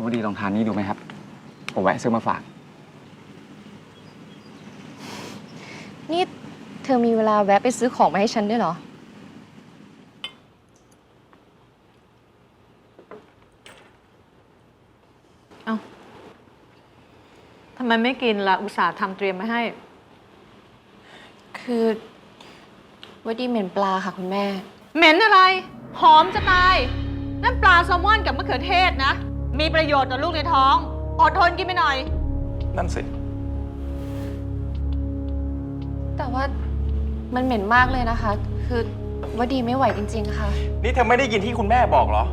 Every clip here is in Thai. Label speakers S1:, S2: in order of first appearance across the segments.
S1: คุณวดีลองทานนี้ดูไหมครับ ผมแวะซื้อมาฝาก
S2: นี่เธอมีเวลาแวะไปซื้อของมาให้ฉันด้วยเหรอ
S3: เอาทำไมไม่กินล่ะ อุตส่าห์ทำเตรียมมาให้
S2: คือวดีเหม็นปลาค่ะคุณแม่
S3: เหม็นอะไร หอมจะตาย นั่นปลาแซลมอนกับมะเขือเทศนะ มีประโยชน์ต่อลูกในท้อง อดทนกินไปหน่อย
S4: นั่นสิ
S2: แต่ว่ามันเหม็นมากเลยนะคะ คือวดีไม่ไหวจริง ๆ ค่ะ
S4: นี่เธอไม่ได้ยินที่คุณแม่บอกเหรอ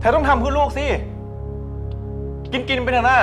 S4: เธอต้องทำเพื่อลูกสิ กินกินไปเถอะนะ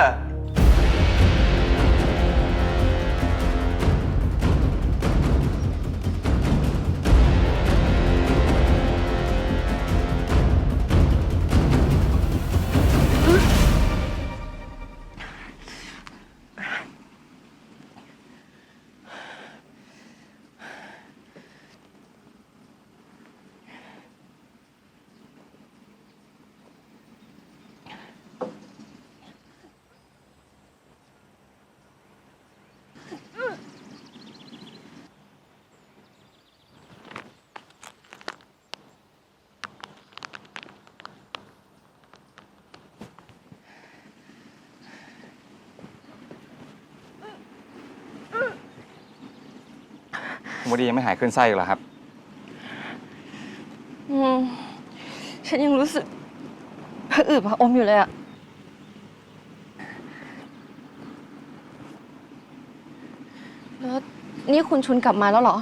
S1: คุณวดียังไม่หายขึ้นไส้อีกเหรอครับ
S2: อืมฉันยังรู้สึกผะอืดผะอมอยู่เลยอะแล้วนี่คุณชุนกลับมาแล้วเหรอ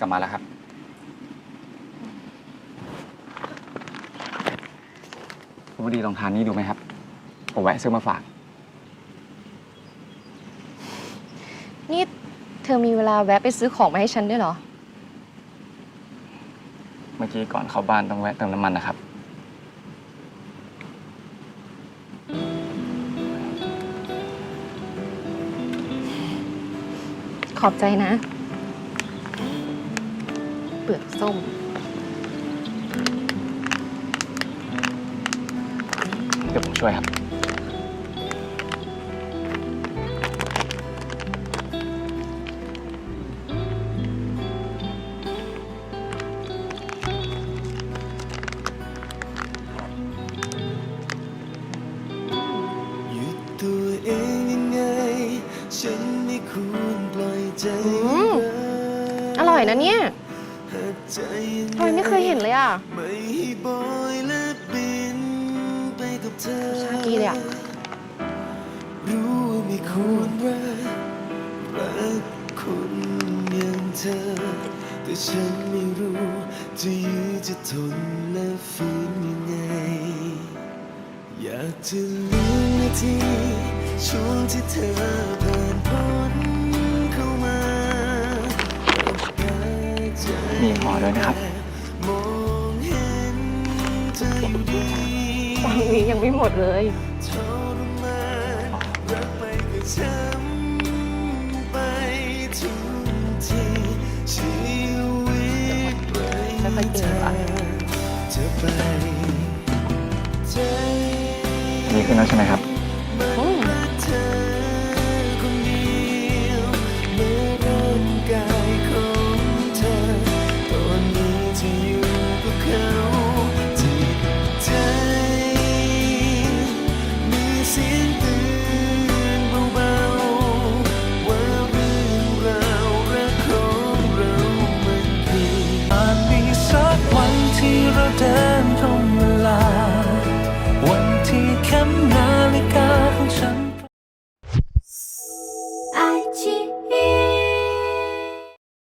S1: กลับมาแล้วครับ คุณวดีลองทานนี้ดูไหมครับ ผมแวะซื้อมาฝาก
S2: นี่เธอมีเวลาแวะไปซื้อของมาให้ฉันด้วยเหรอ
S1: เมื่อกี้ก่อนเข้าบ้านต้องแวะเติมน้ำมันนะครับ
S2: ขอบใจนะ เปลือกส้ม
S1: เดี๋ยวผมช่วยครับ
S5: อยใจ
S2: อืม
S5: ให้
S2: อร่อยนะเนี่ย
S5: หักใจยัง
S2: ทำไมไม่เคยเห็นเลยอะ
S5: ไม่บอยและบินไปกับเธอ
S2: ชากีเลยอะ
S5: รู้ว่าไม่ควรรักรักคนอย่างเธอ แต่ฉันไม่รู้จะยื้อจะทนและฝืนยังไง อยากจะลืมนาที ช่วงที่เธอผ่านพ้นเข้ามาแต่ใจ
S1: มีห่อด้วยนะครับ
S5: มองเห็นเธออยู่ดี
S2: ฝั่งนี้ยังไม่หมดเลย
S5: ทรมานรักไปก็ช้ำไปทุกทีชีวิตไร้
S2: ค่อยๆกิน
S5: เธอ
S2: ก่อน
S5: เธอไปใจ
S1: ดีขึ้นแล้วใช่ไหมครับ
S5: วัน